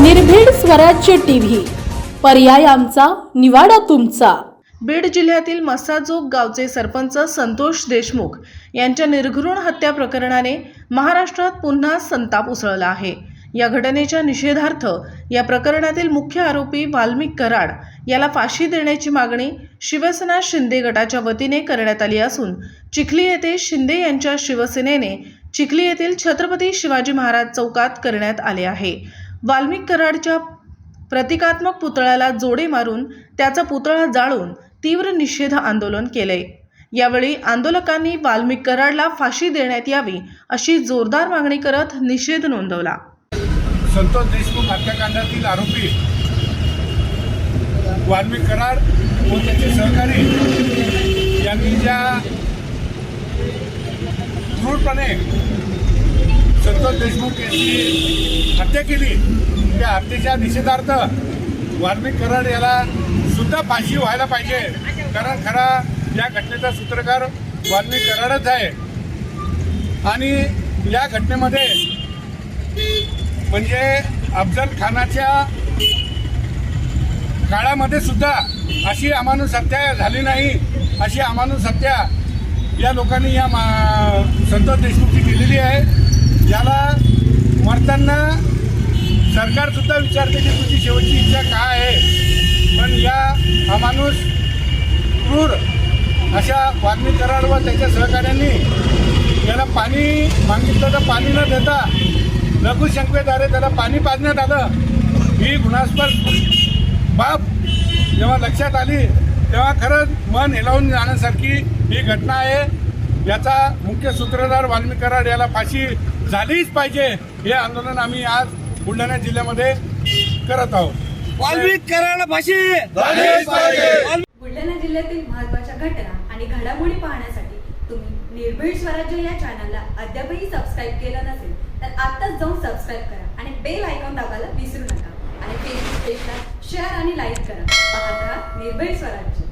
निर्भीड स्वराज्य टीव्ही. पर्याय आमचा निवाडा तुमचा. बीड जिल्ह्यातील मसाजोग गावचे सरपंच संतोष देशमुख यांच्या निर्घृण हत्या प्रकरणाने महाराष्ट्रात पुन्हा संताप उसळला आहे. या घटनेच्या निषेधार्थ या प्रकरणातील मुख्य आरोपी वाल्मिक कराड याला फाशी देण्याची मागणी शिवसेना शिंदे गटाच्या वतीने करण्यात आली असून चिखली येथे शिंदे यांच्या शिवसेनेने चिखली येथील छत्रपती शिवाजी महाराज चौकात करण्यात आले आहे. वाल्मिक कराडच्या प्रतिकात्मक पुतळ्याला जोडे मारून त्याचा पुतळा जाळून तीव्र निषेध आंदोलन केले. यावेळी आंदोलकांनी वाल्मिक कराडला फाशी देण्यात यावी अशी जोरदार मागणी करत निषेध नोंदवला. संतोष देशमुख हत्याकांडातील आरोपी वाल्मिक कराड व त्याचे सहकारी यांनी ज्या क्रूरपणे संतोष देशमुख यांची हत्या केली. त्या हत्येच्या निषेधार्थ वाल्मिक कराड याला सुद्धा फाशी व्हायला पाहिजे. कारण खरा या घटनेचा सूत्रकार वाल्मिक कराडच आहे. आणि या घटनेमध्ये म्हणजे अफजल खानाच्या काळामध्ये सुद्धा अशी अमानुष हत्या झाली नाही अशी अमानुष हत्या या लोकांनी या मा संतोष देशमुखची केलेली आहे. याला मरताना सरकारसुद्धा विचारते की तुझी शेवटची इच्छा काय आहे? पण या अमानुष क्रूर अशा वाल्मिक कराड व त्याच्या सहकाऱ्यांनी त्याला पाणी मागितलं तर पाणी न देता लघुशंकेद्वारे त्याला पाणी पाजण्यात आलं. ही गुणास्पद बाब जेव्हा लक्षात आली तेव्हा खरंच मन हेलावून जाण्यासारखी ही घटना आहे. याचा मुख्य सूत्रधार वाल्मी कराड याला फाशी झालीच पाहिजे. हे आंदोलन आम्ही आज बुलढाणा जिल्ह्यामध्ये करत आहोत. वाल्मिक करायला फाशी! बुलढाणा जिल्ह्यातील महत्त्वाच्या घटना आणि घडामोडी पाहण्यासाठी तुम्ही निर्भीड स्वराज्य या चॅनलला अद्यापही सबस्क्राईब केलं नसेल तर आत्ताच जाऊन सबस्क्राईब करा आणि बेल आयकॉन दाबायला विसरू नका. आणि फेसबुक पेजला शेअर आणि लाईक करा. पाहत राहा निर्भीड स्वराज्य.